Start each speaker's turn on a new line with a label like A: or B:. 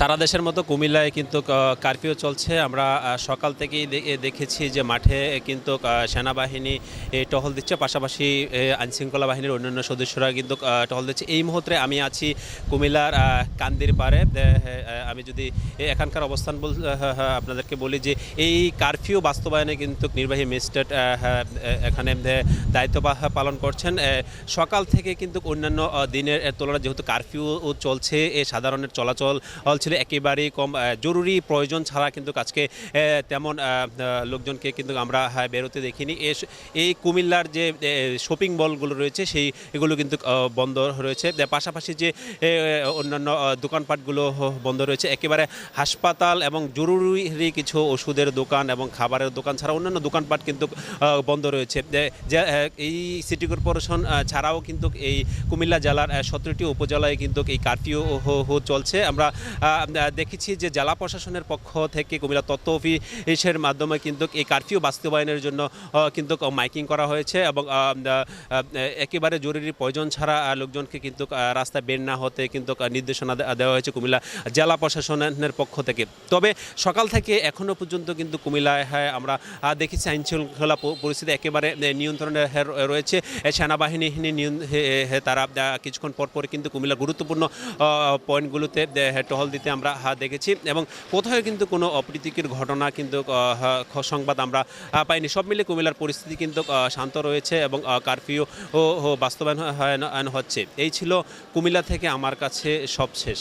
A: সারা দেশের মতো কুমিল্লায় কিন্তু কারফিউ চলছে। আমরা সকাল থেকেই দেখেছি যে মাঠে কিন্তু সেনাবাহিনী টহল দিচ্ছে। পাশাপাশি আইনশৃঙ্খলা বাহিনীর অন্যান্য সদস্যরা কিন্তু টহল দিচ্ছে। এই মুহূর্তে আমি আছি কুমিল্লার কান্দির পাড়ে। আমি যদি এখানকার অবস্থান বল আপনাদেরকে বলি যে এই কারফিউ বাস্তবায়নে কিন্তু নির্বাহী ম্যাজিস্ট্রেট এখানে দায়িত্ব পালন করছেন। সকাল থেকে কিন্তু অন্যান্য দিনের তুলনায় যেহেতু কারফিউ চলছে এ সাধারণের চলাচল আহ, ছিল একেবারেই কম জরুরি প্রয়োজন ছাড়া কিন্তু আজকে তেমন লোকজনকে কিন্তু আমরা বেরোতে দেখিনি। এই কুমিল্লার যে শপিং মলগুলো রয়েছে সেই এগুলো কিন্তু বন্ধ রয়েছে। পাশাপাশি যে অন্যান্য দোকানপাটগুলো বন্ধ রয়েছে, একেবারে হাসপাতাল এবং জরুরি কিছু ওষুধের দোকান এবং খাবারের দোকান ছাড়া অন্যান্য দোকানপাট কিন্তু বন্ধ রয়েছে। এই সিটি কর্পোরেশন ছাড়াও কিন্তু এই কুমিল্লা জেলার সতেরোটি উপজেলায় কিন্তু এই কারফিউ চলছে। আমরা দেখেছি যে জেলা প্রশাসনের পক্ষ থেকে কুমিল্লা তথ্য অফিসের মাধ্যমে কিন্তু এই কারফিউ বাস্তবায়নের জন্য কিন্তু মাইকিং করা হয়েছে এবং একেবারে জরুরি প্রয়োজন ছাড়া লোকজনকে কিন্তু রাস্তায় বের না হতে কিন্তু নির্দেশনা দেওয়া হয়েছে কুমিল্লা জেলা প্রশাসনের পক্ষ থেকে। তবে সকাল থেকে এখনও পর্যন্ত কিন্তু কুমিল্লায় হ্যাঁ, আমরা দেখেছি আইন শৃঙ্খলা পরিস্থিতি একেবারে নিয়ন্ত্রণে রয়েছে। সেনাবাহিনী তারা কিছুক্ষণ পর পর কিন্তু কুমিল্লার গুরুত্বপূর্ণ পয়েন্টগুলোতে টহল দিতে আমরা দেখেছি এবং কোথাও কিন্তু কোনো অপ্রীতিকর ঘটনা কিন্তু সংবাদ আমরা পাইনি। সব মিলে কুমিল্লার পরিস্থিতি কিন্তু শান্ত রয়েছে এবং কারফিউ বাস্তবায়ন, হয়- হয়- হচ্ছে। এই ছিল কুমিল্লা থেকে আমার কাছে সব শেষ